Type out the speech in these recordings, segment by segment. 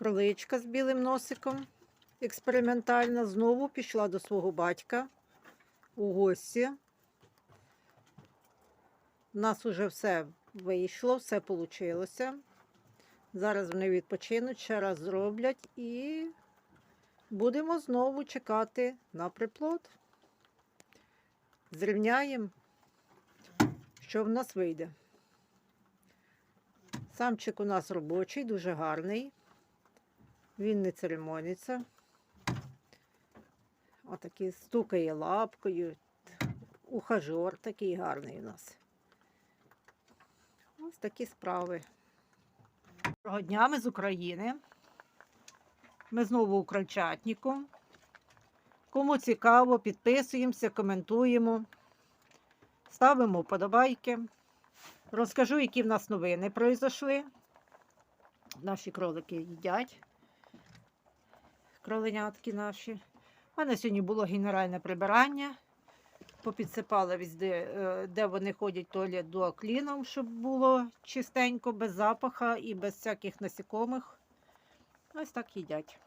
Кроличка з білим носиком. Експериментальна. Знову пішла до свого батька у гості. У нас уже все вийшло, все вийшло. Зараз вони відпочинуть, ще раз зроблять і будемо знову чекати на приплод. Зрівняємо, що в нас вийде. Самчик у нас робочий, дуже гарний. Він не церемониться. Отакий стукає лапкою. Ухажор такий гарний у нас. Ось такі справи. Доброго дня, ми з України. Ми знову у Крольчатніку. Кому цікаво, підписуємося, коментуємо, ставимо вподобайки. Розкажу, які в нас новини пройшли. Наші кролики їдять. Кроленятки наші. У мене сьогодні було генеральне прибирання. Попідсипала везде, е, де вони ходять туалет до кліном, щоб було чистенько, без запаха і без всяких насікомих. Ось так їдять.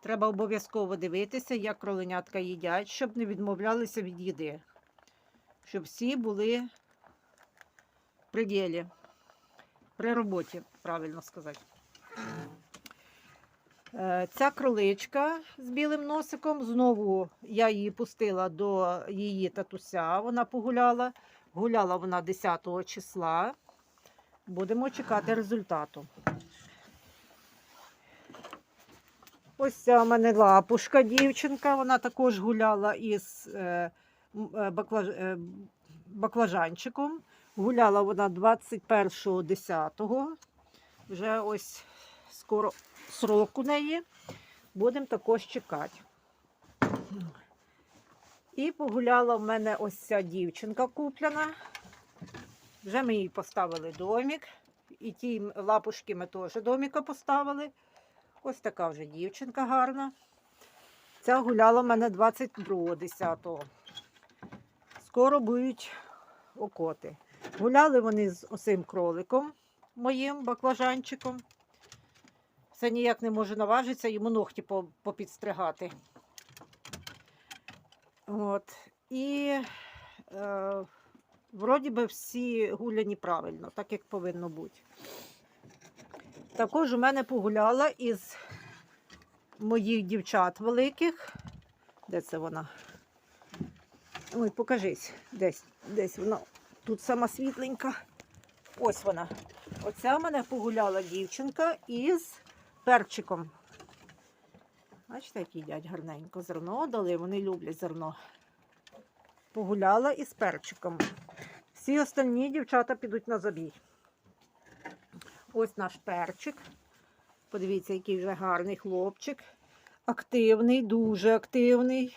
Треба обов'язково дивитися, як кроленятка їдять, щоб не відмовлялися від їди. Щоб всі були в пределі. При роботі, правильно сказати. Е, Ця кроличка з білим носиком. Знову я її пустила до її татуся. Вона погуляла. Гуляла вона 10 числа. Будемо чекати результату. Ось ця в мене лапушка дівчинка. Вона також гуляла із е, е, баклажанчиком. Гуляла вона 21.10. Вже ось скоро срок у неї. Будемо також чекати. І погуляла в мене ось ця дівчинка куплена. Вже ми їй поставили домик. І ті лапушки ми теж домика поставили. Ось така вже дівчинка гарна. Ця гуляла в мене 22.10. Скоро будуть окоти. Гуляли вони з осим кроликом, моїм баклажанчиком. Все ніяк не може наважитися, йому ногті попідстригати. От. І е, вроді би всі гуляні правильно, так як повинно бути. Також у мене погуляла із моїх дівчат великих. Де це вона? Ой, покажись, десь, десь вона тут сама світленька. Ось вона. Оця в мене погуляла дівчинка із перчиком. Бачите, як їдять гарненько. Зерно дали, вони люблять зерно. Погуляла із перчиком. Всі остальні дівчата підуть на забій. Ось наш перчик. Подивіться, який вже гарний хлопчик. Активний, дуже активний.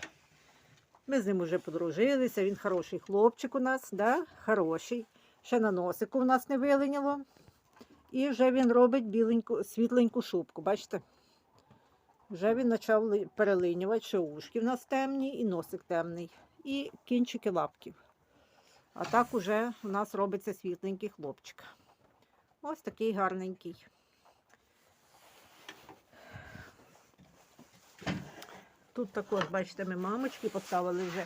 Ми з ним вже подружилися. Він хороший хлопчик у нас, да? хороший. Ще на носику у нас не виленяло. І вже він робить біленьку, світленьку шубку. Бачите? Вже він почав перелинювати, що ушки в нас темні, і носик темний, і кінчики лапків. А так уже у нас робиться світленький хлопчик. Ось такий гарненький. Тут також, бачите, ми мамочки поставили вже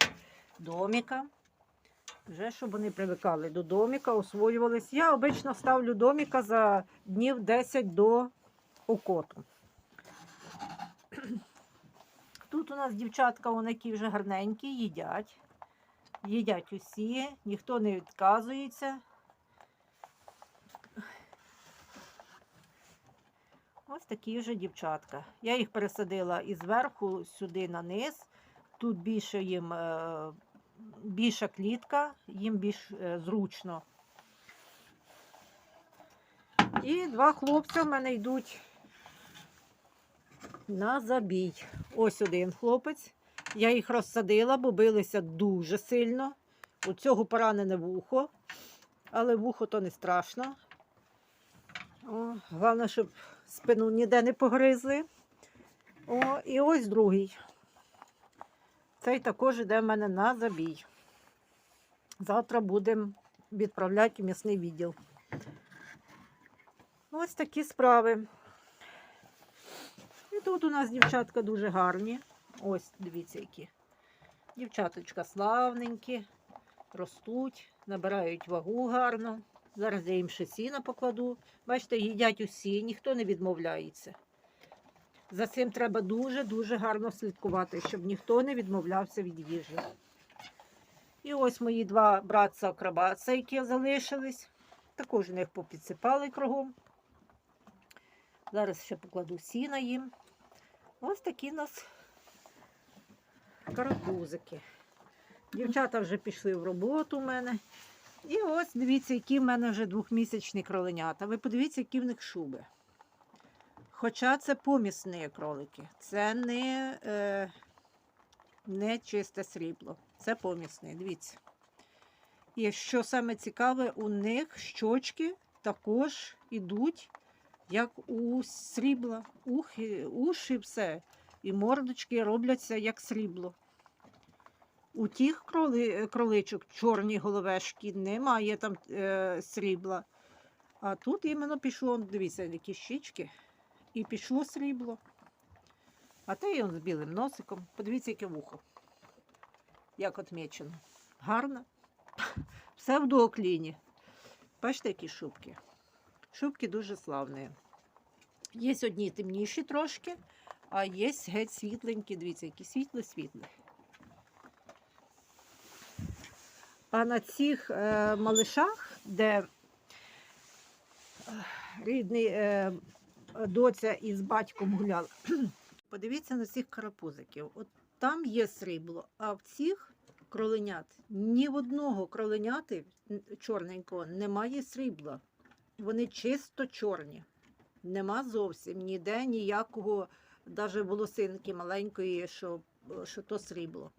доміка. Вже щоб вони привикали до доміка, освоювались. Я обично ставлю доміка за днів 10 до окоту. Тут у нас дівчатка, вони які вже гарненькі, їдять. Їдять усі, ніхто не відказується. Ось такі вже дівчатка. Я їх пересадила із верху сюди на низ. Тут більше їм е, більша клітка, їм більш е, зручно. І два хлопця в мене йдуть на забій. Ось один хлопець. Я їх розсадила, бо билися дуже сильно. У цього поранене вухо, але вухо то не страшно. О, головне, щоб спину ніде не погризли. О, і ось другий. Цей також йде в мене на забій. Завтра будемо відправляти в м'ясний відділ. Ось такі справи. І тут у нас дівчатка дуже гарні. Ось, дивіться, які. Дівчаточка славненькі, ростуть, набирають вагу гарно. Зараз я їм ще сіна покладу. Бачите, їдять усі, ніхто не відмовляється. За цим треба дуже-дуже гарно слідкувати, щоб ніхто не відмовлявся від їжі. І ось мої два братця акробатця, які залишились. Також них попідсипали кругом. Зараз ще покладу сіна їм. Ось такі у нас карапузики. Дівчата вже пішли в роботу у мене. І ось дивіться, які в мене вже двохмісячні кроленята. Ви подивіться, які в них шуби. Хоча це помісні кролики, це не, е, не чисте срібло, це помісне, дивіться. І що саме цікаве, у них щочки також ідуть, як у срібла. Ухи, уші, все. І мордочки робляться як срібло. У тих кроли, кроличок чорні головешки немає там е, срібла. А тут іменно пішло, дивіться, які щічки, і пішло срібло. А те он з білим носиком. Подивіться, яке вухо. Як отмічено. Гарно. Все в доокліні. Бачите, які шубки. Шубки дуже славні. Є одні темніші трошки, а є геть світленькі. Дивіться, які світлі-світлі. А на цих е, малишах, де е, рідний е, доця із батьком гуляли, подивіться на цих карапузиків. От там є срібло, а в цих кроленят ні в одного кроленяти чорненького немає срібла. Вони чисто чорні. Нема зовсім ніде ніякого, навіть волосинки маленької, що, що то срібло.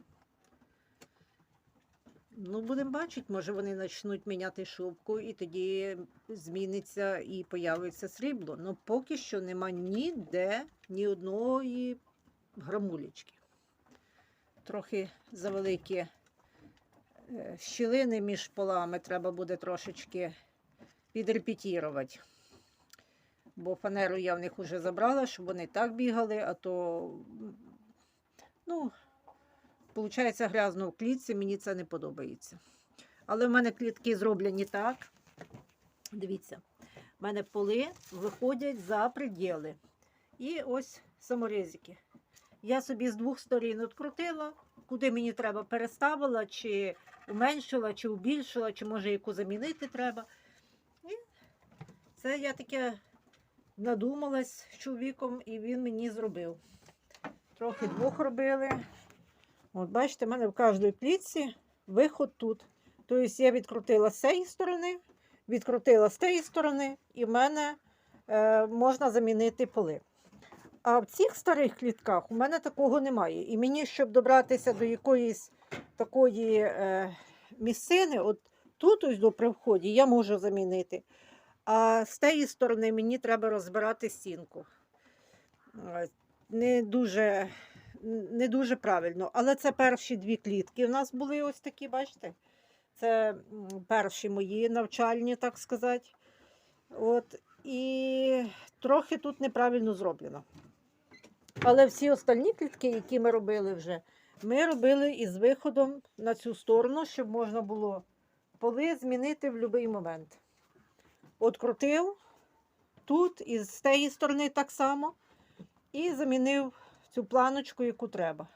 Ну, будемо бачити, може вони почнуть міняти шубку, і тоді зміниться і появиться срібло. Ну, поки що нема ніде ні одної грамулечки. Трохи завеликі е, щілини між полами треба буде трошечки підрепетірувати. Бо фанеру я в них вже забрала, щоб вони так бігали, а то, ну, виходить, грязно в клітці, мені це не подобається. Але в мене клітки зроблені так. Дивіться, в мене поли виходять за приділи. І ось саморізики. Я собі з двох сторін відкрутила, куди мені треба, переставила, чи уменшила, чи убільшила, чи може яку замінити треба. І це я таке надумалась з чоловіком, і він мені зробив. Трохи двох робили. От бачите, в мене в кожній плітці виход тут. Тобто я відкрутила з цієї сторони, відкрутила з тієї сторони, і в мене е, можна замінити поли. А в цих старих клітках у мене такого немає. І мені, щоб добратися до якоїсь такої е, місцини, от тут ось до при вході я можу замінити. А з тієї сторони мені треба розбирати стінку. Не дуже, не дуже правильно. Але це перші дві клітки. У нас були ось такі, бачите? Це перші мої навчальні, так сказати. От, і трохи тут неправильно зроблено. Але всі остальні клітки, які ми робили вже, ми робили із виходом на цю сторону, щоб можна було поли змінити в будь-який момент. От крутив тут і з тієї сторони так само. І замінив цю планочку, яку треба.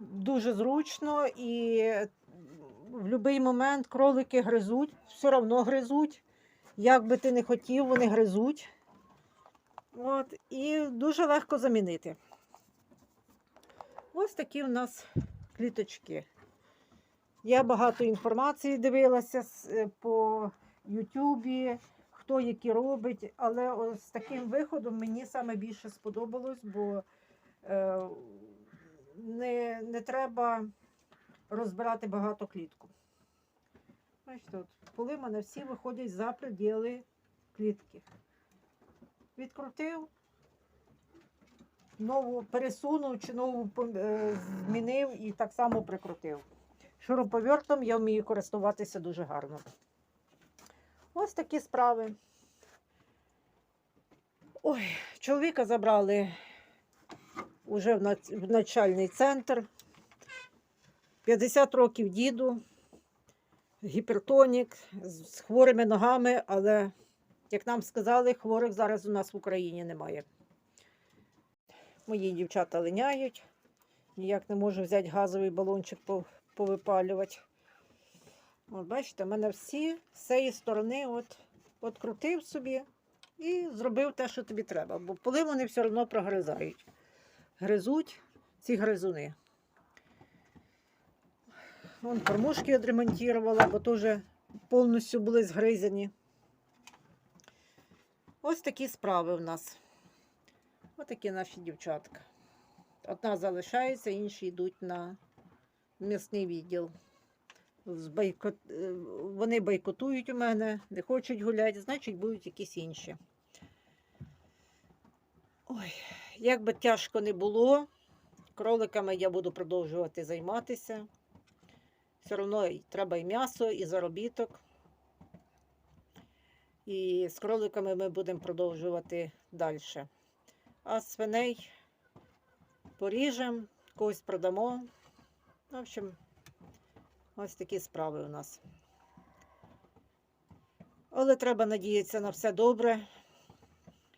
Дуже зручно і в будь-який момент кролики гризуть, все одно гризуть. Як би ти не хотів, вони гризуть. От, і дуже легко замінити. Ось такі в нас кліточки. Я багато інформації дивилася е, по Ютубі, хто які робить, але з таким виходом мені саме більше сподобалось, бо не, не треба розбирати багато клітку. Бачите, от, поли в мене всі виходять за приділи клітки. Відкрутив, нову пересунув чи нову е, змінив і так само прикрутив. Шуруповертом я вмію користуватися дуже гарно. Ось такі справи. Ой, чоловіка забрали уже в начальний центр. 50 років діду, гіпертонік, з хворими ногами, але, як нам сказали, хворих зараз у нас в Україні немає. Мої дівчата линяють. Ніяк не можу взяти газовий балончик повипалювати. От бачите, в мене всі з цієї сторони от, от крутив собі і зробив те, що тобі треба. Бо поли вони все одно прогризають. Гризуть ці гризуни. Вон кормушки відремонтувала, бо теж повністю були згризані. Ось такі справи в нас. Ось такі наші дівчатка. Одна залишається, інші йдуть на м'ясний відділ. Вони бойкотують у мене, не хочуть гуляти, значить будуть якісь інші. Ой, як би тяжко не було, кроликами я буду продовжувати займатися. Все одно треба і м'ясо, і заробіток. І з кроликами ми будемо продовжувати далі. А свиней поріжемо, когось продамо. В общем, ось такі справи у нас. Але треба надіятися на все добре.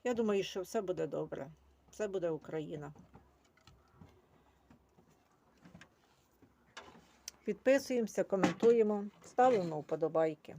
Я думаю, що все буде добре. Все буде Україна. Підписуємося, коментуємо, ставимо вподобайки.